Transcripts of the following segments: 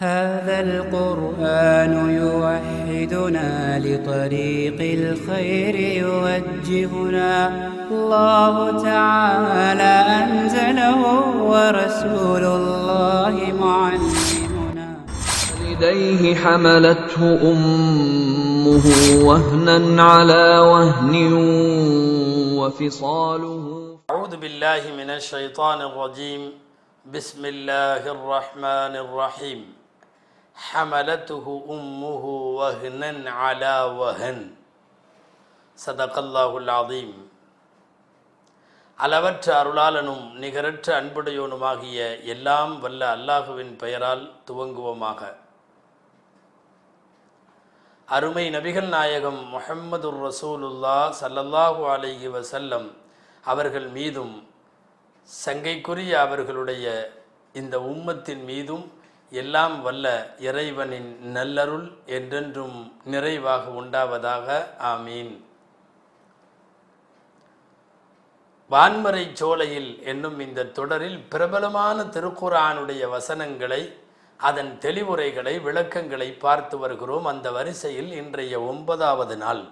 هذا القرآن يوحدنا لطريق الخير يوجهنا. الله تعالى أنزله ورسول الله معلمنا. والديه حملته أمه وهنا على وهن وفصاله. أعوذ بالله من الشيطان الرجيم. بسم الله الرحمن الرحيم. ஹமலத்துஹு உம்முஹு வஹ்னன் அலா வஹன் சதகல்லாஹுல் அளவற்ற அருளாளனும் நிகரற்ற அன்புடையோனுமாகிய எல்லாம் வல்ல அல்லாஹுவின் பெயரால் துவங்குவோமாக. அருமை நபிகள் நாயகம் முஹம்மது ரசூலுல்லா சல்லல்லாஹு அலைஹி வசல்லம் அவர்கள் மீதும் சங்கைக்குரிய அவர்களுடைய இந்த உம்மத்தின் மீதும் எல்லாம் வல்ல இறைவனின் நல்லருள் என்றென்றும் நிறைவாக உண்டாவதாக. ஆமீன். வான்மறை சோலையில் என்னும் இந்த தொடரில் பிரபலமான திருக்குரானுடைய வசனங்களை அதன் தெளிவுரைகளை விளக்கங்களை பார்த்து வருகிறோம் அந்த வரிசையில் இன்றைய ஒன்பதாவது நாள்.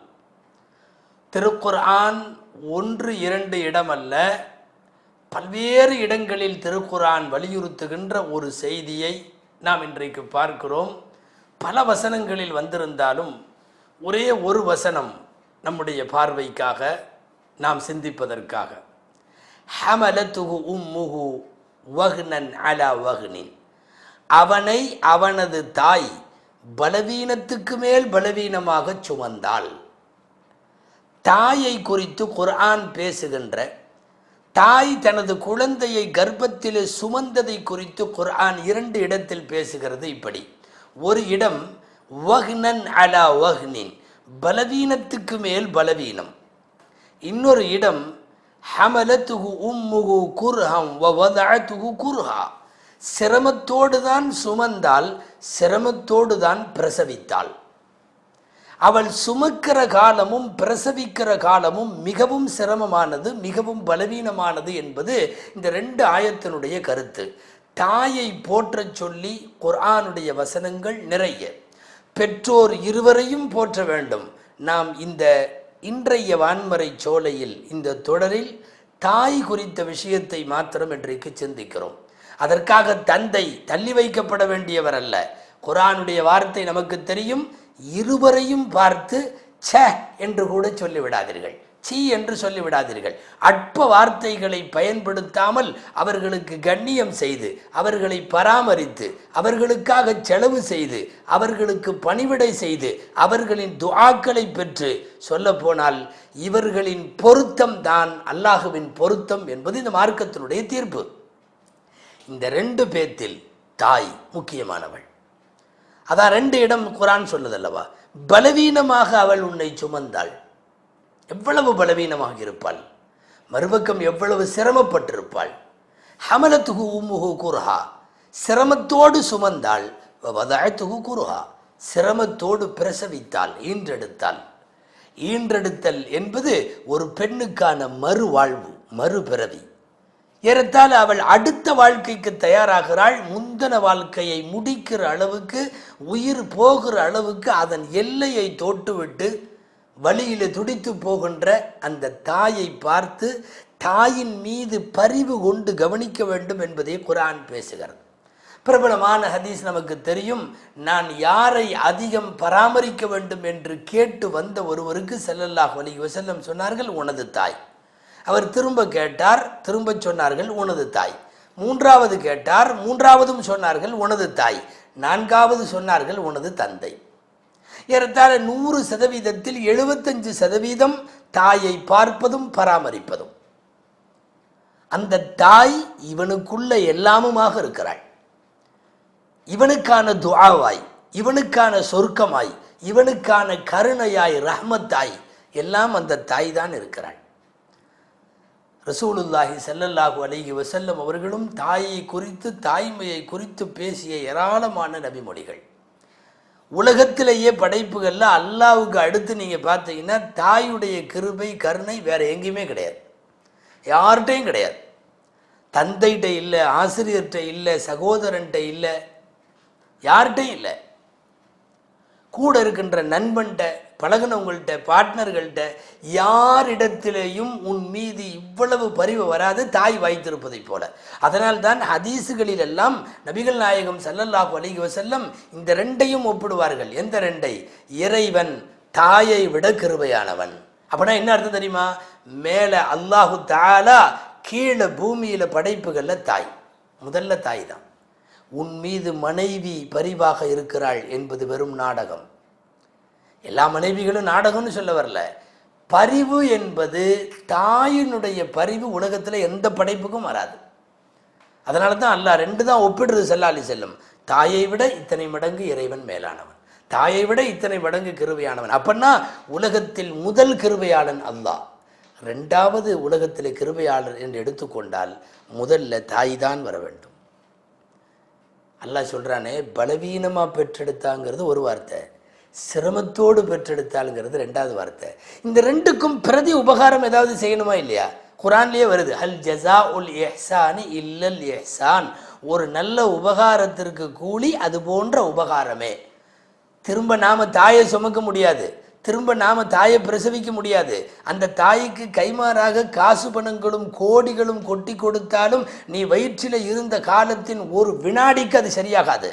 திருக்குர்ஆன் ஒன்று இரண்டு இடமல்ல பல்வேறு இடங்களில் திருக்குர்ஆன் வலியுறுத்துகின்ற ஒரு செய்தியை நாம் இன்றைக்கு பார்க்கிறோம். பல வசனங்களில் வந்திருந்தாலும் ஒரே ஒரு வசனம் நம்முடைய பார்வைக்காக நாம் சிந்திப்பதற்காக. ஹமலத்துகு உம்முகு வஹ்னன் அலா வஹ்னின். அவனை அவனது தாய் பலவீனத்துக்கு மேல் பலவீனமாக சுமந்தாள். தாயை குறித்து குர்ஆன் பேசுகின்ற தாய் தனது குழந்தையை கர்ப்பத்திலே சுமந்ததை குறித்து குர்ஆன் இரண்டு இடத்தில் பேசுகிறது இப்படி. ஒரு இடம் வஹ்னன் அலா வஹ்னின் பலவீனத்துக்கு மேல் பலவீனம். இன்னொரு இடம் ஹமலத்துகு உம்முகு குர்ஹம் வதஅத்துகு குர்ஹா. சிரமத்தோடு தான் சுமந்தால் சிரமத்தோடு தான் பிரசவித்தாள். அவள் சுமக்கிற காலமும் பிரசவிக்கிற காலமும் மிகவும் சிரமமானது மிகவும் பலவீனமானது என்பது இந்த ரெண்டு ஆயத்தினுடைய கருத்து. தாயை போற்றச் சொல்லி குர்ஆனுடைய வசனங்கள் நிறைய. பெற்றோர் இருவரையும் போற்ற வேண்டும். நாம் இந்த இன்றைய வான்மறை சோலையில் இந்த தொடரில் தாய் குறித்த விஷயத்தை மாத்திரம் இன்றைக்கு சிந்திக்கிறோம். அதற்காக தந்தை தள்ளி வைக்கப்பட வேண்டியவர் அல்ல. குரானுடைய வார்த்தை நமக்கு தெரியும். இருவரையும் பார்த்து ச என்று கூட சொல்லிவிடாதீர்கள். சி! என்று சொல்லிவிடாதீர்கள். அற்ப வார்த்தைகளை பயன்படுத்தாமல் அவர்களுக்கு கண்ணியம் செய்து அவர்களை பராமரித்து அவர்களுக்காக செலவு செய்து அவர்களுக்கு பணிவிடை செய்து அவர்களின் துஆக்களை பெற்று சொல்லப்போனால் இவர்களின் பொருத்தம் தான் அல்லாஹுவின் பொருத்தம் என்பது இந்த மார்க்கத்தினுடைய தீர்ப்பு. இந்த ரெண்டு பேத்தில் தாய் முக்கியமானவள். அதான் ரெண்டு இடம் குரான் சொல்லுதல்லவா? பலவீனமாக அவள் உன்னை சுமந்தாள். எவ்வளவு பலவீனமாக இருப்பாள்? மறுபக்கம் எவ்வளவு சிரமப்பட்டிருப்பாள்? ஹமலத்துகு உம்முகு குருஹா. சிரமத்தோடு சுமந்தாள். வதாயத்துகு குருஹா. சிரமத்தோடு பிரசவித்தாள் ஈன்றெடுத்தாள். ஈன்றெடுத்தல் என்பது ஒரு பெண்ணுக்கான மறுவாழ்வு மறுபிறவி. ஏறத்தால் அவள் அடுத்த வாழ்க்கைக்கு தயாராகிறாள்? முந்தன வாழ்க்கையை முடிக்கிற அளவுக்கு உயிர் போகிற அளவுக்கு அதன் எல்லையை தோட்டுவிட்டு வழியில் துடித்து போகின்ற அந்த தாயை பார்த்து தாயின் மீது பரிவு கொண்டு கவனிக்க வேண்டும் என்பதை குரான் பேசுகிறது. பிரபலமான ஹதீஸ் நமக்கு தெரியும் நான் யாரை அதிகம் பராமரிக்க வேண்டும் என்று கேட்டு வந்த ஒருவருக்கு செல்லல்லாஹ் வலி வசல்லம் சொன்னார்கள் உனது தாய். அவர் திரும்ப கேட்டார் திரும்ப சொன்னார்கள் உனது தாய். மூன்றாவது கேட்டார் மூன்றாவதும் சொன்னார்கள் உனது தாய். நான்காவது சொன்னார்கள் உனது தந்தை. ஏறத்தாழ நூறு சதவீதத்தில் எழுபத்தஞ்சு சதவீதம் தாயை பார்ப்பதும் பராமரிப்பதும். அந்த தாய் இவனுக்குள்ள எல்லாமுமாக இருக்கிறாள். இவனுக்கான துவாவாய் இவனுக்கான சொர்க்கமாய் இவனுக்கான கருணையாய் ரஹ்மத்தாய் எல்லாம் அந்த தாய் தான் இருக்கிறாள். ரசூலுல்லாஹி செல்லல்லாஹு அலிஹி வசல்லம் அவர்களும் தாயை குறித்து தாய்மையை குறித்து பேசிய ஏராளமான நபிமொழிகள். உலகத்திலேயே படைப்புகளில் அல்லாவுக்கு அடுத்து நீங்கள் பார்த்தீங்கன்னா தாயுடைய கிருபை கருணை வேறு எங்கேயுமே கிடையாது. யார்கிட்டையும் கிடையாது. தந்தைகிட்ட இல்லை ஆசிரியர்கிட்ட இல்லை சகோதரன்கிட்ட இல்லை யார்கிட்டையும் இல்லை. கூட இருக்கின்ற நண்பன்கிட்ட பழகினவங்கள்ட்ட பார்ட்னர்கள்ட்ட யாரிடத்திலேயும் உன் மீது இவ்வளவு பரிவு வராது தாய் வாய்த்திருப்பதைப் போல. அதனால்தான் ஹதீஸுகளில் எல்லாம் நபிகள் நாயகம் ஸல்லல்லாஹு அலைஹி வசல்லம் இந்த ரெண்டையும் ஒப்பிடுவார்கள். எந்த ரெண்டை? இறைவன் தாயை விட கிருபையானவன். அப்படின்னா என்ன அர்த்தம் தெரியுமா? மேலே அல்லாஹு தாலா கீழே பூமியில் படைப்புகளில் தாய். முதல்ல தாய் தான். உன் மீது மனைவி பரிவாக இருக்கிறாள் என்பது வெறும் நாடகம். எல்லா மனைவிகளும் நாடகம்னு சொல்ல வரல. பரிவு என்பது தாயினுடைய பரிவு உலகத்தில் எந்த படைப்புக்கும் வராது. அதனால தான் அல்லாஹ் ரெண்டு தான் ஒப்பிடுறது செல்லாலி செல்லும். தாயை விட இத்தனை மடங்கு இறைவன் மேலானவன். தாயை விட இத்தனை மடங்கு கிருபையானவன். அப்படின்னா உலகத்தில் முதல் கிருபையாளன் அல்லாஹ் ரெண்டாவது உலகத்தில் கிருபையாளர் என்று எடுத்துக்கொண்டால் முதல்ல தாய் தான் வர வேண்டும். அல்லாஹ் சொல்கிறானே பலவீனமாக பெற்றெடுத்தாங்கிறது ஒரு வார்த்தை. சிரமத்தோடு பெற்றெடுத்தாளுங்கிறது ரெண்டாவது வார்த்தை. இந்த ரெண்டுக்கும் பிரதி உபகாரம் ஏதாவது செய்யணுமா இல்லையா? குரான்லேயே வருது அல் ஜசா உல் எஹ்சானி இல்லல் எஹ்சான் ஒரு நல்ல உபகாரத்திற்கு கூலி அது போன்ற உபகாரமே. திரும்ப நாம் தாயை சுமக்க முடியாது திரும்ப நாம் தாயை பிரசவிக்க முடியாது. அந்த தாய்க்கு கைமாறாக காசு பணங்களும் கோடிகளும் கொட்டி கொடுத்தாலும் நீ வயிற்றில் இருந்த காலத்தின் ஒரு வினாடிக்கு அது சரியாகாது.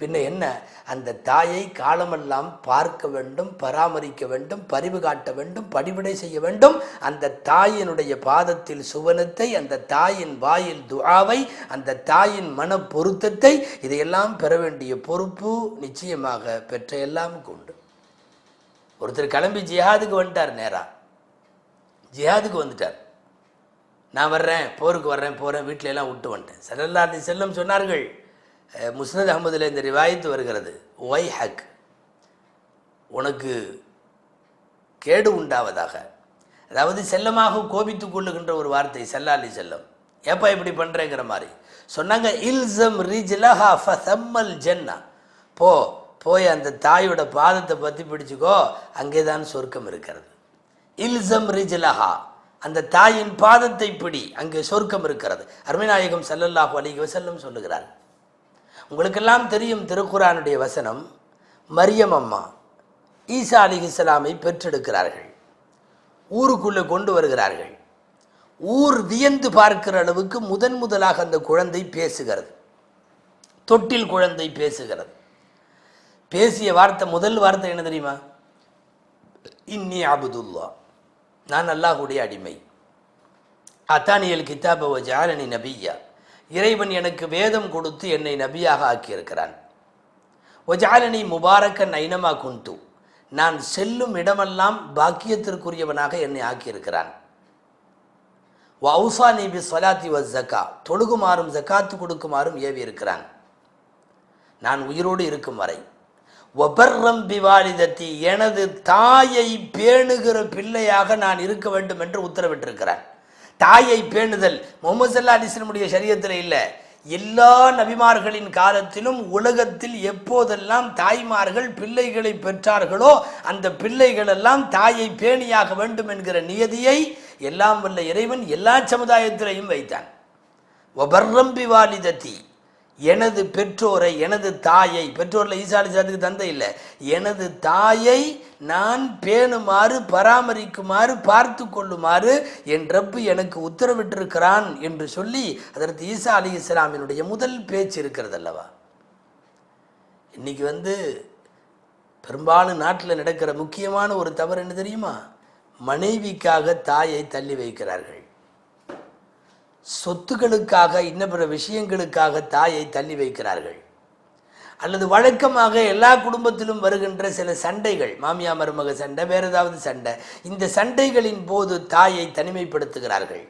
பின்ன என்ன? அந்த தாயை காலமெல்லாம் பார்க்க வேண்டும் பராமரிக்க வேண்டும் பரிவு காட்ட வேண்டும் பணிவிடை செய்ய வேண்டும். அந்த தாயினுடைய பாதத்தில் சுவனத்தை அந்த தாயின் வாயில் துஆவை அந்த தாயின் மன பொருத்தத்தை இதையெல்லாம் பெற வேண்டிய பொறுப்பு நிச்சயமாக பெற்ற எல்லாம் உண்டு. ஒருத்தர் கிளம்பி ஜிஹாதுக்கு வந்துட்டார் நேரா. ஜிஹாதுக்கு வந்துட்டார். நான் வர்றேன் போருக்கு வர்றேன் போகிறேன் வீட்டில எல்லாம் விட்டு வந்துட்டேன். சல்லல்லாஹு செல்லம் சொன்னார்கள் முஸ்னத் அகமதில் இந்த ரிவாயத்து வருகிறது. ஒய் ஹக் உனக்கு கேடு உண்டாவதாக. அதாவது செல்லமாக கோபித்து கொள்ளுகின்ற ஒரு வார்த்தை செல்லாலி செல்லம் ஏப்பா இப்படி பண்ணுறேங்கிற மாதிரி. சொன்னாங்க இல்சம் ரிஜ்லஹா ஃபசம்மல் ஜென்னா. போ போய் அந்த தாயோட பாதத்தை பற்றி பிடிச்சிக்கோ அங்கே அங்கேதான் சொர்க்கம் இருக்கிறது. இல்சம் ரிஜ்லஹா. அந்த தாயின் பாதத்தை பிடி அங்கே சொர்க்கம் இருக்கிறது. அருமைநாயகம் செல்லல்லாஹு அலிக வஸல்லம் சொல்லுகிறார் உங்களுக்கெல்லாம் தெரியும் திருக்குறானுடைய வசனம் மரியம் அம்மா ஈசா அலிஹிஸ்லாமை பெற்றெடுக்கிறார்கள். ஊருக்குள்ளே கொண்டு வருகிறார்கள். ஊர் வியந்து பார்க்கிற அளவுக்கு முதன் முதலாக அந்த குழந்தை பேசுகிறது. தொட்டில் குழந்தை பேசுகிறது. பேசிய வார்த்தை முதல் வார்த்தை என்ன தெரியுமா? இன்னி அபுதுல்லா நான் அல்லாஹுடைய அடிமை. அத்தானியல் கிதாபவ ஜாலனி நபியா. இறைவன் எனக்கு வேதம் கொடுத்து என்னை நபியாக ஆக்கியிருக்கிறான். ஒஜாலனி முபாரக்கன் ஐனமா குண்டு நான் செல்லும் இடமெல்லாம் பாக்கியத்திற்குரியவனாக என்னை ஆக்கியிருக்கிறான். வவுசா நீபி சொலாத்தி வ ஜக்கா தொழுகுமாறும் ஜக்காத்து கொடுக்குமாறும் ஏவி இருக்கிறான் நான் உயிரோடு இருக்கும் வரை. ஒபர்ரம் பிவாலிதத்தி எனது தாயை பேணுகிற பிள்ளையாக நான் இருக்க வேண்டும் என்று உத்தரவிட்டிருக்கிறான். தாயை பேணுதல். முகமது சல்லா அலிஸ்லமுடைய சரியத்தில் இல்லை. எல்லா நபிமார்களின் காலத்திலும் உலகத்தில் எப்போதெல்லாம் தாய்மார்கள் பிள்ளைகளை பெற்றார்களோ அந்த பிள்ளைகளெல்லாம் தாயை பேணியாக வேண்டும் என்கிற நியதியை எல்லாம் வல்ல இறைவன் எல்லா சமுதாயத்திலையும் வைத்தான். ஒபர்ரம்பி வாலிதத்தி எனது பெற்றோரை எனது தாயை பெற்றோரில் ஈசாலி சாத்துக்கு தந்தை இல்லை. எனது தாயை நான் பேணுமாறு பராமரிக்குமாறு பார்த்து கொள்ளுமாறு என் ரப்பு எனக்கு உத்தரவிட்டிருக்கிறான் என்று சொல்லி அதற்கு ஈசா அலி இஸ்லாமினுடைய முதல் பேச்சு இருக்கிறது அல்லவா? இன்னைக்கு வந்து பெரும்பாலும் நாட்டில் நடக்கிற முக்கியமான ஒரு தவறு என்ன தெரியுமா? மனைவிக்காக தாயை தள்ளி வைக்கிறார்கள். சொத்துக்களுக்காக இன்ன பிற விஷயங்களுக்காக தாயை தள்ளி வைக்கிறார்கள். அல்லது வழக்கமாக எல்லா குடும்பத்திலும் வருகின்ற சில சண்டைகள் மாமியா மருமக சண்டை வேற ஏதாவது சண்டை இந்த சண்டைகளின் போது தாயை தனிமைப்படுத்துகிறார்கள்.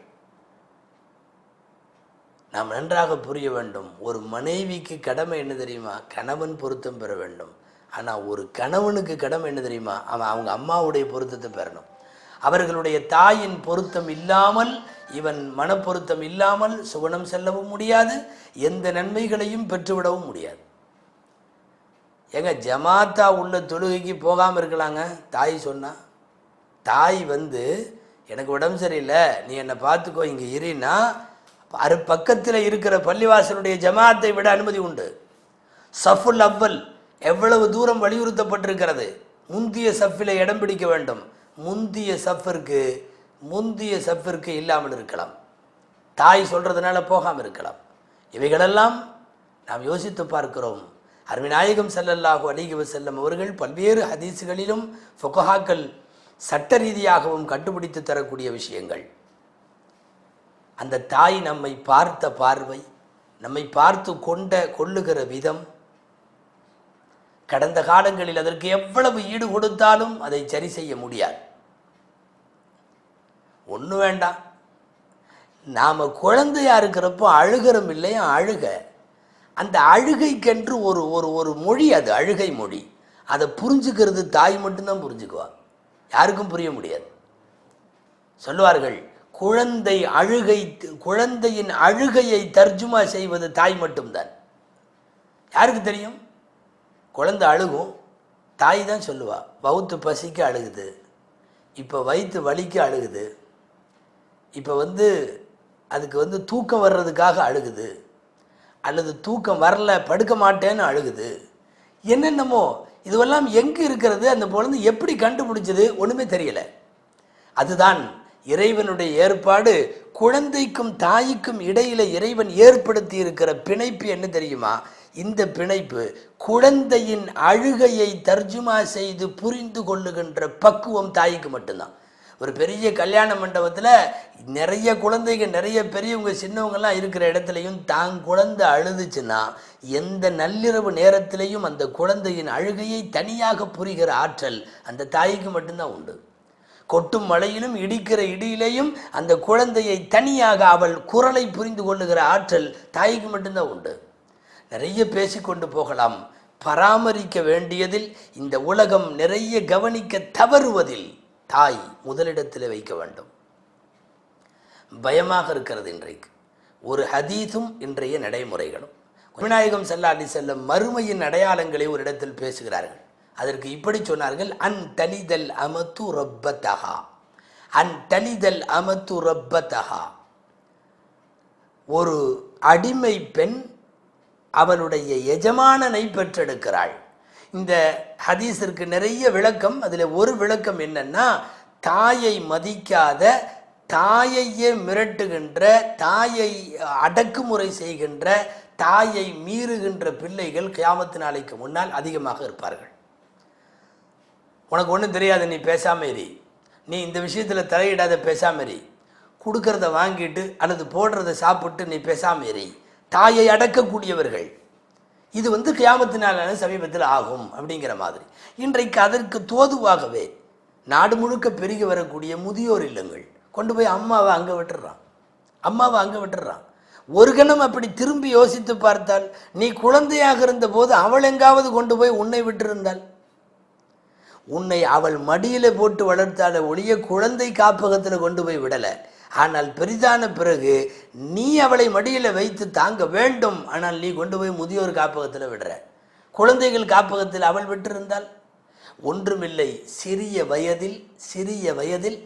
நாம் நன்றாக புரிய வேண்டும் ஒரு மனைவிக்கு கடமை என்ன தெரியுமா? கணவன் பொருத்தம் பெற வேண்டும். ஆனால் ஒரு கணவனுக்கு கடமை என்ன தெரியுமா? அவன் அவங்க அம்மாவுடைய பொருத்தத்தை பெறணும். அவர்களுடைய தாயின் பொருத்தம் இல்லாமல் இவன் மனப்பொருத்தம் இல்லாமல் சுவனம் செல்லவும் முடியாது எந்த நன்மைகளையும் பெற்றுவிடவும் முடியாது. ஏங்க ஜமாத்தா உள்ள தொழுகைக்கு போகாமல் இருக்கலாங்க? தாய் சொன்னா தாய் வந்து எனக்கு உடம்பு சரியில்லை நீ என்னை பார்த்துக்கோ இங்கே இருன்னா அரு பக்கத்தில் இருக்கிற பள்ளிவாசலுடைய ஜமாத்தை விட அனுமதி உண்டு. சஃபுல் அவ்வல் எவ்வளவு தூரம் வலியுறுத்தப்பட்டிருக்கிறது? முந்திய சஃபில் இடம் பிடிக்க வேண்டும். முந்திய சஃபிற்கு முந்திய சஃபிற்கு இல்லாமல் இருக்கலாம். தாய் சொல்கிறதுனால போகாமல் இருக்கலாம். இவைகளெல்லாம் நாம் யோசித்து பார்க்கிறோம். அருமிநாயகம் செல்லல்லாஹு அலைஹி செல்லும் அவர்கள் பல்வேறு ஹதீஸுகளிலும் ஃபொகஹாக்கள் சட்ட ரீதியாகவும் கண்டுபிடித்து தரக்கூடிய விஷயங்கள். அந்த தாய் நம்மை பார்த்த பார்வை நம்மை பார்த்து கொண்ட கொள்ளுகிற விதம் கடந்த காலங்களில் அதற்கு எவ்வளவு ஈடு கொடுத்தாலும் அதை சரி செய்ய முடியாது. ஒன்று வேண்டாம். நாம் குழந்தையா இருக்கிறப்போ அழுகிறோம் இல்லையா? அழுக. அந்த அழுகைக்கென்று ஒரு ஒரு ஒரு மொழி அது அழுகை மொழி. அதை புரிஞ்சுக்கிறது தாய் மட்டும்தான் புரிஞ்சுக்குவா யாருக்கும் புரிய முடியாது. சொல்லுவார்கள் குழந்தை அழுகை குழந்தையின் அழுகையை தர்ஜுமா செய்வது தாய் மட்டும்தான். யாருக்கு தெரியும்? குழந்தை அழுகும் தாய் தான் சொல்லுவா வவுத்து பசிக்கு அழுகுது. இப்போ வயிற்று வலிக்கு அழுகுது. இப்போ வந்து அதுக்கு வந்து தூக்கம் வர்றதுக்காக அழுகுது. அல்லது தூக்கம் வரல படுக்க மாட்டேன்னு அழுகுது. என்னென்னமோ இதுவெல்லாம் எங்கே இருக்கிறது? அந்த குழந்தை எப்படி கண்டுபிடிச்சது? ஒன்றுமே தெரியல. அதுதான் இறைவனுடைய ஏற்பாடு குழந்தைக்கும் தாய்க்கும் இடையில இறைவன் ஏற்படுத்தி இருக்கிற பிணைப்பு என்ன தெரியுமா? இந்த பிணைப்பு குழந்தையின் அழுகையை தர்ஜுமா செய்து புரிந்து கொள்ளுகின்ற பக்குவம் தாய்க்கு மட்டும்தான். ஒரு பெரிய கல்யாண மண்டபத்தில் நிறைய குழந்தைங்க நிறைய பெரியவங்க சின்னவங்கெல்லாம் இருக்கிற இடத்துலையும் தான் குழந்தை அழுதுச்சுன்னா எந்த நள்ளிரவு நேரத்திலையும் அந்த குழந்தையின் அழுகையை தனியாக புரிகிற ஆற்றல் அந்த தாய்க்கு மட்டும்தான் உண்டு. கொட்டும் மழையிலும் இடிக்கிற இடியிலேயும் அந்த குழந்தையை தனியாக அவள் குரலை புரிந்து கொள்ளுகிற ஆற்றல் தாய்க்கு மட்டும்தான் உண்டு. நிறைய பேசிக்கொண்டு போகலாம். பராமரிக்க வேண்டியதில் இந்த உலகம் நிறைய கவனிக்க தவறுவதில் தாய் முதலிடத்தில் வைக்க வேண்டும். பயமாக இருக்கிறது இன்றைக்கு. ஒரு ஹதீஸும் இன்றைய நடைமுறைகளும். விநாயகம் சல்லா அலி செல்லம் மறுமையின் அடையாளங்களை ஒரு இடத்தில் பேசுகிறார்கள். அதற்கு இப்படி சொன்னார்கள் அன் தலிதல் அமத்து ரப்பத்தஹா. அன் தலிதல் அமத்து ரப்பத்தஹா. ஒரு அடிமை பெண் அவளுடைய எஜமானனை பெற்றெடுக்கிறாள். இந்த ஹதீஸிற்கு நிறைய விளக்கம். அதில் ஒரு விளக்கம் என்னன்னா தாயை மதிக்காத தாயையே மிரட்டுகின்ற தாயை அடக்குமுறை செய்கின்ற தாயை மீறுகின்ற பிள்ளைகள் கியாமத்து நாளைக்கு முன்னால் அதிகமாக இருப்பார்கள். உனக்கு ஒன்றும் தெரியாது நீ பேசாமல் இரு. நீ இந்த விஷயத்தில் தலையிடாத பேசாமல் இரு. கொடுக்கறத வாங்கிட்டு அல்லது போடுறத சாப்பிட்டு நீ பேசாமல் இரு. தாயை அடக்கக்கூடியவர்கள். இது வந்து கியாமத்தினாலான சமீபத்தில் ஆகும் அப்படிங்கிற மாதிரி. இன்றைக்கு அதற்கு தோதுவாகவே நாடு முழுக்க பெருகி வரக்கூடிய முதியோர் இல்லங்கள் கொண்டு போய் அம்மாவை அங்கே விட்டுறான். அம்மாவை அங்கே விட்டுறான். ஒரு கணம் அப்படி திரும்பி யோசித்து பார்த்தால் நீ குழந்தையாக இருந்தபோது அவள் எங்காவது கொண்டு போய் உன்னை விட்டிருந்தாள். உன்னை அவள் மடியில் போட்டு வளர்த்தால ஒளிய குழந்தை காப்பகத்தில் கொண்டு போய் விடலை. ஆனால் பெரிதான பிறகு நீ அவளை மடியில் வைத்து தாங்க வேண்டும். ஆனால் நீ கொண்டு போய் முதியோர் காப்பகத்தில் விடுற. குழந்தைகள் காப்பகத்தில் அவள் விட்டிருந்தால்? ஒன்றுமில்லை. சிறிய வயதில் சிறிய வயதில்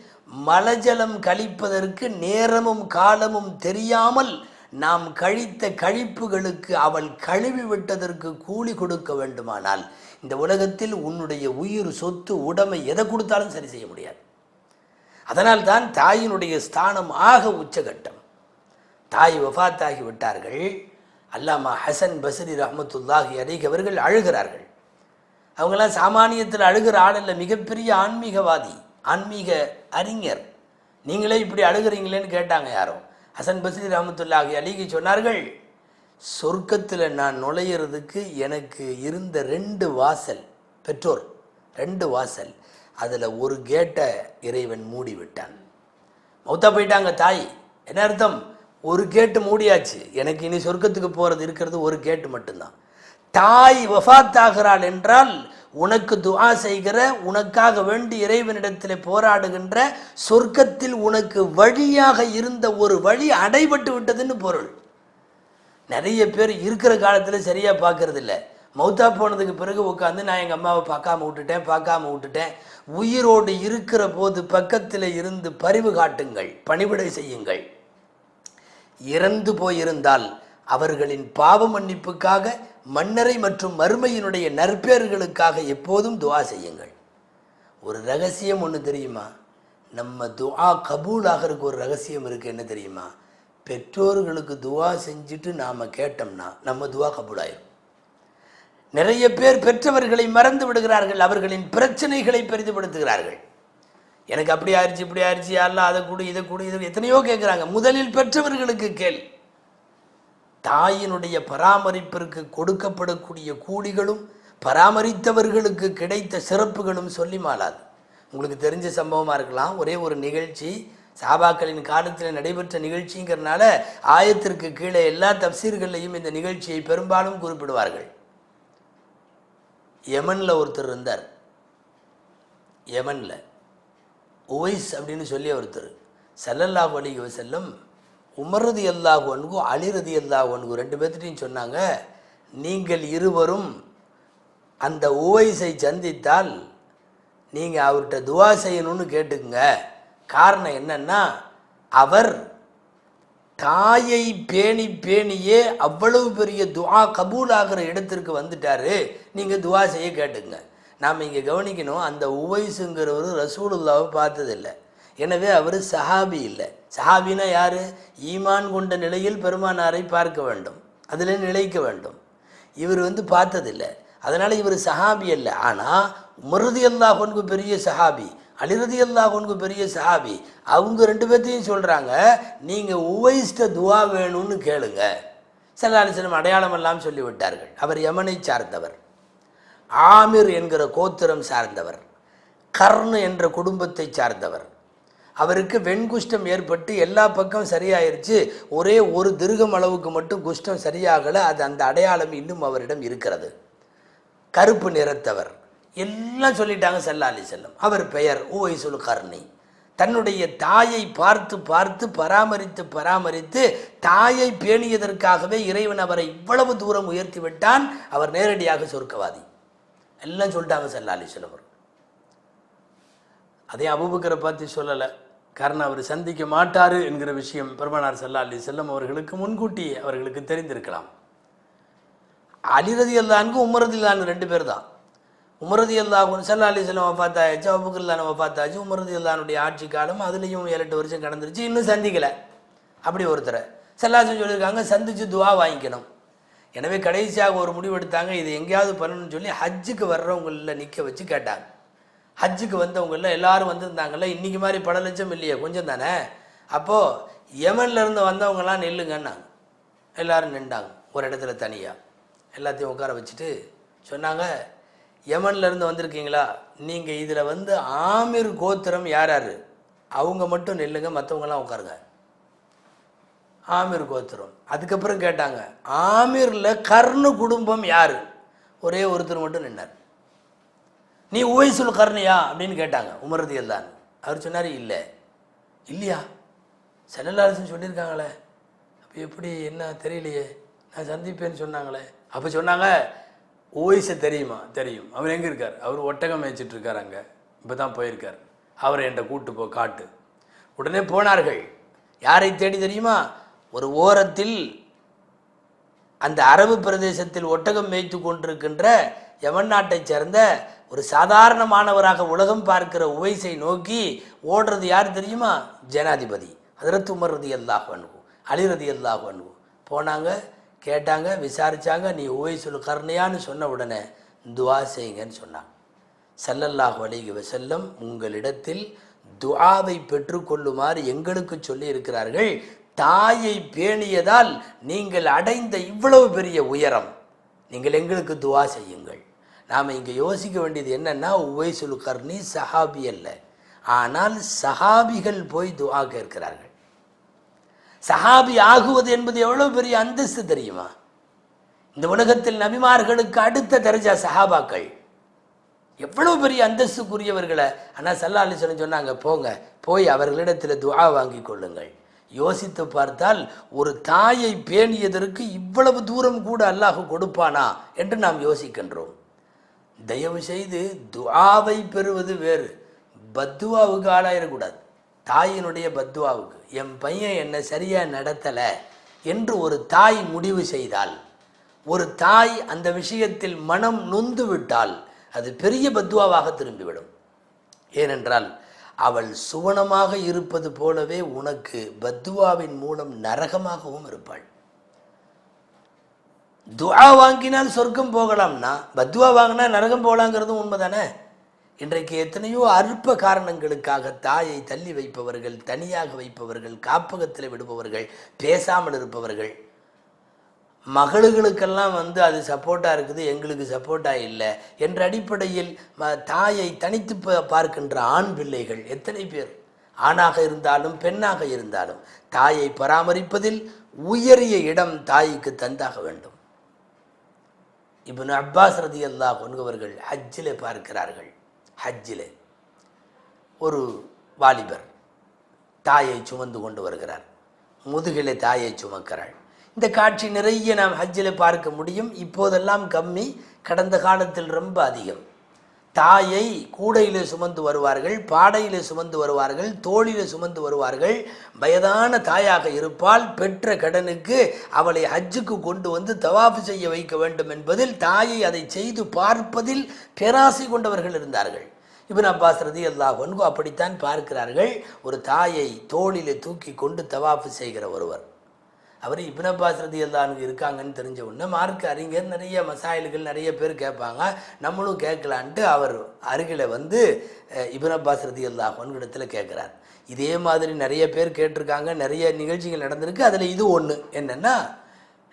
மலஜலம் கழிப்பதற்கு நேரமும் காலமும் தெரியாமல் நாம் கழித்த கழிப்புகளுக்கு அவள் கழுவி விட்டதற்கு கூலி கொடுக்க வேண்டுமானால் இந்த உலகத்தில் உன்னுடைய உயிர் சொத்து உடமை எதை கொடுத்தாலும் சரி செய்ய முடியாது. அதனால் தான் தாயினுடைய ஸ்தானம் ஆக உச்சகட்டம். தாய் வஃபாத்தாகி விட்டார்கள். அல்லாமா ஹசன் பசரி ரஹமத்துல்லாஹி அலிக் அவர்கள் அழுகிறார்கள். அவங்களாம் சாமானியத்தில் அழுகிற ஆடல்ல மிகப்பெரிய ஆன்மீகவாதி ஆன்மீக அறிஞர். நீங்களே இப்படி அழுகிறீங்களேன்னு கேட்டாங்க யாரோ. ஹசன் பசரி ரஹமத்துல்லாஹி அலிக்கு சொன்னார்கள் சொர்க்கத்தில் நான் நுழையிறதுக்கு எனக்கு இருந்த ரெண்டு வாசல் பெற்றோர் ரெண்டு வாசல். அதில் ஒரு கேட்டை இறைவன் மூடி விட்டான் மௌத்தா போயிட்டாங்க தாய். என்ன அர்த்தம்? ஒரு கேட்டு மூடியாச்சு. எனக்கு இனி சொர்க்கத்துக்கு போகிறது இருக்கிறது ஒரு கேட்டு மட்டும்தான். தாய் வஃத்தாகிறாள் என்றால் உனக்கு துவா செய்கிற உனக்காக வேண்டி இறைவனிடத்தில் போராடுகின்ற சொர்க்கத்தில் உனக்கு வழியாக இருந்த ஒரு வழி அடைபட்டு விட்டதுன்னு பொருள். நிறைய பேர் இருக்கிற காலத்தில் சரியாக பார்க்கறதில்ல. மௌத்தா போனதுக்கு பிறகு உட்காந்து நான் எங்கள் அம்மாவை பார்க்காம விட்டுட்டேன் பார்க்காம விட்டுட்டேன். உயிரோடு இருக்கிற போது பக்கத்தில் இருந்து பரிவு காட்டுங்கள் பணிவிடை செய்யுங்கள். இறந்து போயிருந்தால் அவர்களின் பாவ மன்னிப்புக்காக மன்னரை மற்றும் மறுமையினுடைய நற்பேறுகளுக்காக எப்போதும் துவா செய்யுங்கள். ஒரு ரகசியம் ஒன்று தெரியுமா? நம்ம துவா கபூல் ஆகிறதுக்கு ஒரு ரகசியம் இருக்குது என்ன தெரியுமா? பெற்றோர்களுக்கு துவா செஞ்சுட்டு நாம் கேட்டோம்னா நம்ம துவா கபூல் ஆயிரும் நிறைய பேர் பெற்றவர்களை மறந்து விடுகிறார்கள் அவர்களின் பிரச்சனைகளை பெரிதுபடுத்துகிறார்கள். எனக்கு அப்படி ஆயிடுச்சு இப்படி ஆயிடுச்சு யாரெல்லாம் அதை கூடு இதை கூடு இதை எத்தனையோ கேட்குறாங்க முதலில் பெற்றவர்களுக்கு கேள். தாயினுடைய பராமரிப்பிற்கு கொடுக்கப்படக்கூடிய கூலிகளும் பராமரித்தவர்களுக்கு கிடைத்த சிறப்புகளும் சொல்லி மாளாது. உங்களுக்கு தெரிஞ்ச சம்பவமாக இருக்கலாம். ஒரே ஒரு நிகழ்ச்சி சாபாக்களின் காலத்தில் நடைபெற்ற நிகழ்ச்சிங்கிறனால ஆயத்திற்கு கீழே எல்லா தப்சீர்களையும் இந்த நிகழ்ச்சியை பெரும்பாலும் குறிப்பிடுவார்கள். யமனில் ஒருத்தர் இருந்தார். யமனில். உவைஸ் அப்படின்னு சொல்லி ஒருத்தர். சல்லல்லாஹு வலி செல்லும் உமரதி அல்லாஹ் ஒன்கு அலிரதி அல்லாஹ் ஒன்கு ரெண்டு பேர்த்திட்டையும் சொன்னாங்க நீங்கள் இருவரும் அந்த உவைஸை சந்தித்தால் நீங்கள் அவர்கிட்ட துவா செய்யணும்னு கேட்டுக்குங்க. காரணம் என்னென்னா அவர் தாயை பேணி பேணியே அவ்வளவு பெரிய துவா கபூல் ஆகிற இடத்திற்கு வந்துட்டாரு. நீங்கள் துவா செய்ய கேட்டுங்க. நாம் இங்கே கவனிக்கணும் அந்த உவைசுங்கிறவர் ரசூலுல்லாவை பார்த்ததில்லை. எனவே அவர் சஹாபி இல்லை. சஹாபினா யார்? ஈமான் கொண்ட நிலையில் பெருமானாரை பார்க்க வேண்டும். அதில் நிலைக்க வேண்டும். இவர் வந்து பார்த்ததில்லை. அதனால் இவர் சஹாபி அல்ல. ஆனால் உமருதி பெரிய சஹாபி. அலிரதி அல்லாஹனுக்கு பெரிய சஹாபி அவங்க ரெண்டு பேர்த்தையும் சொல்கிறாங்க நீங்கள் உவைஸ்ட துவா வேணும்னு கேளுங்க. செல்லாலிசனம் அடையாளம் எல்லாம் சொல்லிவிட்டார்கள். அவர் யமனை சார்ந்தவர். ஆமிர் என்கிற கோத்திரம் சார்ந்தவர். கர்ணு என்ற குடும்பத்தை சார்ந்தவர். அவருக்கு வெண்குஷ்டம் ஏற்பட்டு எல்லா பக்கம் சரியாயிருச்சு. ஒரே ஒரு திருகம் அளவுக்கு மட்டும் குஷ்டம் சரியாகலை. அது அந்த அடையாளம் இன்னும் அவரிடம் இருக்கிறது. கருப்பு நிறத்தவர். எல்லாம் சொல்லிட்டாங்க செல்லாலி செல்லம் அவர் பெயர் ஓய்சுல் கர்ணி தன்னுடைய தாயை பார்த்து பார்த்து பராமரித்து பராமரித்து தாயை பேணியதற்காகவே இறைவன் அவரை இவ்வளவு தூரம் உயர்த்தி விட்டான். அவர் நேரடியாக சொர்க்கவாதி. எல்லாம் சொல்லிட்டாங்க செல்லாலி செல்லவர் அதே அபுபக்கரை பார்த்து சொல்லலை. காரணம் அவர் சந்திக்க மாட்டார் என்கிற விஷயம் பெருமானார் செல்லாலி அலி செல்லம் அவர்களுக்கு முன்கூட்டி அவர்களுக்கு தெரிந்திருக்கலாம். அலிரதி அல்லானுக்கு உமரதி அல்லான்னு ரெண்டு பேர் தான். உமரதி அல்லாஹ் சல்லா அலி சொல்லம் வஃபாத்தாச்சு அபுக்குல்லான வஃபாத்தாச்சு உமரதி அல்லானுடைய ஆட்சி காலம் அதுலேயும் ஏழு எட்டு வருஷம் கடந்துருச்சு இன்னும் சந்திக்கலை. அப்படி ஒருத்தரை. செல்லாசன் சொல்லியிருக்காங்க சந்திச்சு துவா வாங்கிக்கணும். எனவே கடைசியாக ஒரு முடிவு எடுத்தாங்க இது எங்கேயாவது பண்ணணும்னு சொல்லி ஹஜ்ஜுக்கு வர்றவங்களில் நிற்க வச்சு கேட்டாங்க. ஹஜ்ஜுக்கு வந்தவங்களில் எல்லாரும் வந்திருந்தாங்கல்ல இன்றைக்கி மாதிரி பல லட்சம் இல்லையே கொஞ்சம் தானே? அப்போது யமன்லேருந்து வந்தவங்கலாம் நில்லுங்கன்னாங்க. எல்லோரும் நின்றாங்க ஒரு இடத்துல தனியாக எல்லாத்தையும் உட்கார வச்சுட்டு சொன்னாங்க யமன்ல இருந்து வந்திருக்கீங்களா? நீங்கள் இதில் வந்து ஆமிர் கோத்திரம் யார் யார்? அவங்க மட்டும் நில்லுங்க மற்றவங்கலாம் உட்காருங்க. ஆமிர் கோத்திரம். அதுக்கப்புறம் கேட்டாங்க ஆமிரில் கர்ணு குடும்பம் யார்? ஒரே ஒருத்தர் மட்டும் நின்னார். நீ உவைசுல் கர்ணியா? அப்படின்னு கேட்டாங்க உமரதி தான் அவர் சொன்னார் இல்லை. இல்லையா? செல்லல்லாரசன் சொல்லியிருக்காங்களே. அப்போ எப்படி? என்ன? தெரியலையே. நான் சந்திப்பேன்னு சொன்னாங்களே. அப்போ சொன்னாங்க. ஓய்ஸை தெரியுமா? தெரியும். அவர் எங்கே இருக்கார்? அவர் ஒட்டகம் மேய்ச்சிட்டு இருக்கார் அங்கே. இப்போ தான் போயிருக்கார். அவரை என்கிட்ட கூட்டு போ காட்டு. உடனே போனார்கள். யாரை தேடி தெரியுமா? ஒரு ஓரத்தில் அந்த அரபு பிரதேசத்தில் ஒட்டகம் மேய்த்து கொண்டிருக்கின்ற யமன் நாட்டைச் சேர்ந்த ஒரு சாதாரணமானவராக உலகம் பார்க்கிற உவைசை நோக்கி ஓடுறது யார் தெரியுமா? ஜனாதிபதி. அதிரத்து உமர் ரதி அல்லாஹ் அனுகு அலி ரதி அல்லாஹ் போனாங்க. கேட்டாங்க விசாரித்தாங்க நீ உவைசுல் கருணையான்னு சொன்ன உடனே துவா செய்யுங்கன்னு சொன்னாங்க. சல்லல்லாஹு அலைஹி வசல்லம் உங்களிடத்தில் துவாவை பெற்றுக்கொள்ளுமாறு எங்களுக்கு சொல்லி இருக்கிறார்கள் தாயை பேணியதால் நீங்கள் அடைந்த இவ்வளவு பெரிய உயரம். நீங்கள் எங்களுக்கு துவா செய்யுங்கள். நாம் இங்கே யோசிக்க வேண்டியது என்னென்னா உவைசுல் கர்ணி சஹாபி அல்ல. ஆனால் சஹாபிகள் போய் துவா கேட்கிறார்கள். சஹாபி ஆகுவது என்பது எவ்வளவு பெரிய அந்தஸ்து தெரியுமா? இந்த உலகத்தில் நபிமார்களுக்கு அடுத்த தரஜா சஹாபாக்கள். எவ்வளவு பெரிய அந்தஸ்துக்குரியவர்களை ஆனால் சல்லா அலிஸ்வரன் சொன்னாங்க போங்க போய் அவர்களிடத்தில் துவா வாங்கி கொள்ளுங்கள். யோசித்து பார்த்தால் ஒரு தாயை பேணியதற்கு இவ்வளவு தூரம் கூட அல்லாஹ் கொடுப்பானா? என்று நாம் யோசிக்கின்றோம். தயவு செய்து துவாவை பெறுவது வேறு. பத்துவாவுக்கு ஆளாயிடக்கூடாது தாயினுடைய பத்வாவுக்கு என் பையன் என்னை சரியாக நடத்தலை என்று ஒரு தாய் முடிவு செய்தால் ஒரு தாய் அந்த விஷயத்தில் மனம் நொந்து விட்டால் அது பெரிய பத்வாவாக திரும்பிவிடும். ஏனென்றால் அவள் சுவனமாக இருப்பது போலவே உனக்கு பத்வாவின் மூலம் நரகமாகவும் இருப்பாள். துவா வாங்கினால் சொர்க்கம் போகலாம்னா பத்வா வாங்கினா நரகம் போகலாங்கிறதும் உண்மைதானே? இன்றைக்கு எத்தனையோ அற்ப காரணங்களுக்காக தாயை தள்ளி வைப்பவர்கள் தனியாக வைப்பவர்கள் காப்பகத்தில் விடுபவர்கள் பேசாமல் இருப்பவர்கள். மகளுகளுக்கெல்லாம் வந்து அது சப்போர்ட்டாக இருக்குது எங்களுக்கு சப்போர்ட்டாக இல்லை என்ற அடிப்படையில் ம- தாயை தனித்து பார்க்கின்ற ஆண் பிள்ளைகள் எத்தனை பேர்? ஆணாக இருந்தாலும் பெண்ணாக இருந்தாலும் தாயை பராமரிப்பதில் உயரிய இடம் தாய்க்கு தந்தாக வேண்டும். இப்னு அப்பாஸ் ரதி அல்லாஹ் அவர்கள் ஹஜ்ஜில் பார்க்கிறார்கள். ஹஜ்ஜில் ஒரு வாலிபர் தாயை சுமந்து கொண்டு வருகிறார். முதுகிலே தாயை சுமக்கிறாள். இந்த காட்சி நிறைய நாம் ஹஜ்ஜில் பார்க்க முடியும். இப்போதெல்லாம் கம்மி. கடந்த காலத்தில் ரொம்ப அதிகம். தாயை கூடையிலே சுமந்து வருவார்கள் பாடையிலே சுமந்து வருவார்கள் தோளிலே சுமந்து வருவார்கள். வயதான தாயாக இருப்பால் பெற்ற கடனுக்கு அவளை ஹஜ்ஜுக்கு கொண்டு வந்து தவாஃபு செய்ய வைக்க வேண்டும் என்பதில் தாயை அதை செய்து பார்ப்பதில் பேராசை கொண்டவர்கள் இருந்தார்கள். இபின் அப்பாஸ் ரதி அல்லாஹ் ஒன்கு அப்படித்தான் பார்க்கிறார்கள். ஒரு தாயை தோளிலே தூக்கி கொண்டு தவாஃபு செய்கிற ஒருவர். அவர் இப்னு அப்பாஸ் ரதி இருக்காங்கன்னு தெரிஞ்ச உடனே மார்க் அறிஞர் நிறைய மசாயல்கள் நிறைய பேர் கேட்பாங்க. நம்மளும் கேட்கலான்ட்டு அவர் அருகில் வந்து அஹ், இப்னு அப்பாஸ் ரதி இடத்துல கேட்குறார். இதே மாதிரி நிறைய பேர் கேட்டிருக்காங்க நிறைய நிகழ்ச்சிகள் நடந்திருக்கு. அதில் இது ஒன்று என்னென்னா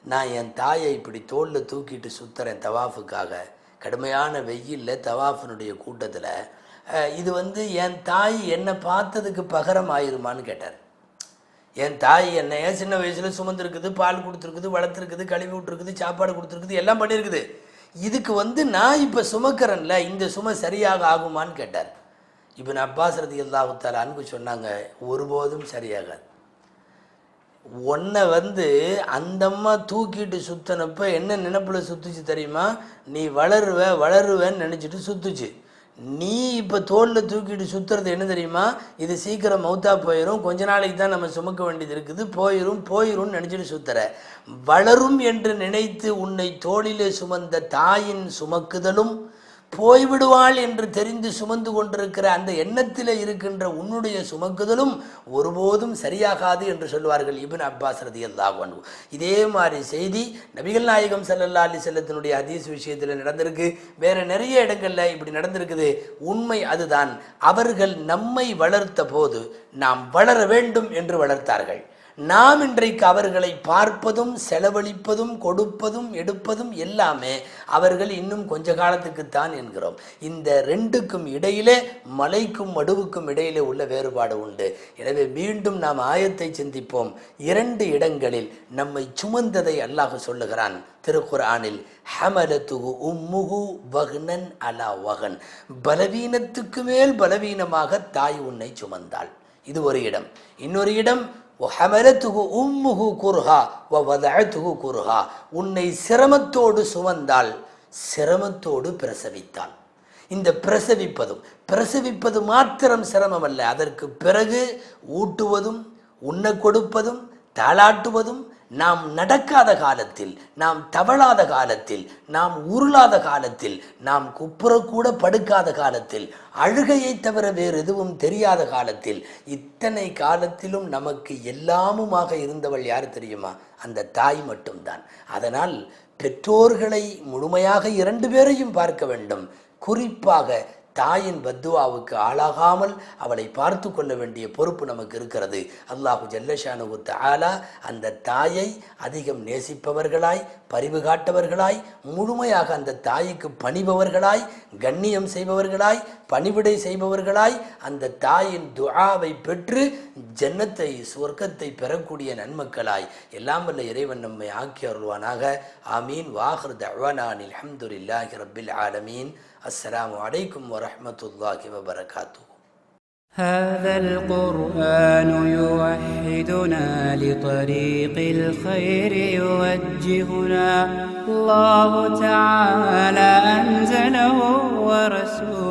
நான் என் தாயை இப்படி தோளில் தூக்கிட்டு சுத்துறேன் தவாஃபுக்காக. கடுமையான வெயிலில் தவாஃபினுடைய கூட்டத்தில் இது வந்து என் தாய் என்னை பார்த்ததுக்கு பகரம் ஆயிருமான்னு கேட்டார். என் தாய் என்னைய சின்ன வயசில் சுமந்துருக்குது பால் கொடுத்துருக்குது வளர்த்துருக்குது கழுவி விட்டுருக்குது சாப்பாடு கொடுத்துருக்குது எல்லாம் பண்ணியிருக்குது இதுக்கு வந்து நான் இப்போ சுமக்கிறேன்ல இந்த சுமை சரியாக ஆகுமான்னு கேட்டார். இப்போ நான் அப்பாஸ் ரதி அல்லாஹுத்தால அன்பு சொன்னாங்க ஒருபோதும் சரியாகாது. உன்னை வந்து அந்தம்மா தூக்கிட்டு சுத்தினப்ப என்ன நினப்பில் சுத்துச்சு தெரியுமா? நீ வளருவ வளருவேன்னு நினச்சிட்டு சுத்துச்சு. நீ இப்போ தோளில் தூக்கிட்டு சுத்துறது என்ன தெரியுமா? இது சீக்கிரம் மௌத்தா போயிடும் கொஞ்ச நாளைக்கு தான் நம்ம சுமக்க வேண்டியது இருக்குது. போயிடும் போயிடும்னு நினச்சிட்டு சுத்துற. வளரும் என்று நினைத்து உன்னை தோளிலே சுமந்த தாயின் சுமக்குதலும் போய்விடுவாள் என்று தெரிந்து சுமந்து கொண்டிருக்கிற அந்த எண்ணத்தில் இருக்கின்ற உன்னுடைய சுமக்குதலும் ஒருபோதும் சரியாகாது என்று சொல்வார்கள் இபின் அப்பாஸ் ரதியல்லாஹு அன்ஹு. இதே மாதிரி செய்தி நபிகள் நாயகம் சல்லல்லா அலி செல்லத்தினுடைய அதீஸ் விஷயத்தில் நடந்திருக்கு. வேற நிறைய இடங்கள்ல இப்படி நடந்திருக்குது. உண்மை அதுதான். அவர்கள் நம்மை வளர்த்த போது நாம் வளர வேண்டும் என்று வளர்த்தார்கள். நாம் இன்றைக்கு அவர்களை பார்ப்பதும் செலவழிப்பதும் கொடுப்பதும் எடுப்பதும் எல்லாமே அவர்கள் இன்னும் கொஞ்ச காலத்துக்குத்தான் என்கிறோம். இந்த ரெண்டுக்கும் இடையிலே மலைக்கும் மடுவுக்கும் இடையிலே உள்ள வேறுபாடு உண்டு. எனவே மீண்டும் நாம் ஆயத்தை சிந்திப்போம். இரண்டு இடங்களில் நம்மை சுமந்ததை அல்லாஹ் சொல்லுகிறான். திருக்குறானில் ஹமலத்துகு உம்முகு வகுனன் அலா வகன் பலவீனத்துக்கு மேல் பலவீனமாக தாய் உன்னை சுமந்தாள். இது ஒரு இடம். இன்னொரு இடம் ஹமலத்துகு உம்முகு குர்ஹா வதஅத்துகு குர்ஹா உன்னை சிரமத்தோடு சுமந்தால் சிரமத்தோடு பிரசவித்தாள். இந்த பிரசவிப்பதும் பிரசவிப்பது மாத்திரம் சிரமம் அல்ல அதற்கு பிறகு ஊட்டுவதும் உண்ண கொடுப்பதும் தாளாட்டுவதும் நாம் நடக்காத காலத்தில் நாம் தவழாத காலத்தில் நாம் உருளாத காலத்தில் நாம் குப்புறக்கூட படுக்காத காலத்தில் அழுகையை தவிர வேறு எதுவும் தெரியாத காலத்தில் இத்தனை காலத்திலும் நமக்கு எல்லாமுமாக இருந்தவள் யார் தெரியுமா? அந்த தாய் மட்டும்தான். அதனால் பெற்றோர்களை முழுமையாக இரண்டு பேரையும் பார்க்க வேண்டும். குறிப்பாக தாயின் பத்துவாவுக்கு ஆளாகாமல் அவளை பார்த்து கொள்ள வேண்டிய பொறுப்பு நமக்கு இருக்கிறது. அல்லாஹு ஜல்லஷானு ஆலா அந்த தாயை அதிகம் நேசிப்பவர்களாய் பரிவு காட்டவர்களாய் முழுமையாக அந்த தாய்க்கு பணிபவர்களாய் கண்ணியம் செய்பவர்களாய் பணிவிடை செய்பவர்களாய் அந்த தாயின் துஆவை பெற்று ஜன்னத்தை சொர்க்கத்தை பெறக்கூடிய நன்மக்களாய். எல்லாம் வல்ல இறைவன் நம்மை ஆக்கி அருள்வானாக. ஆமீன். வாஹர் தவானானில் அல்ஹம்துலில்லாஹி ரபில் ஆலமீன். அஸ்ஸலாமு அலைக்கும் வரமத்துல்லாஹி வபரகாத்தூ هذا القرآن يوحدنا لطريق الخير يوجهنا. الله تعالى أنزله ورسوله.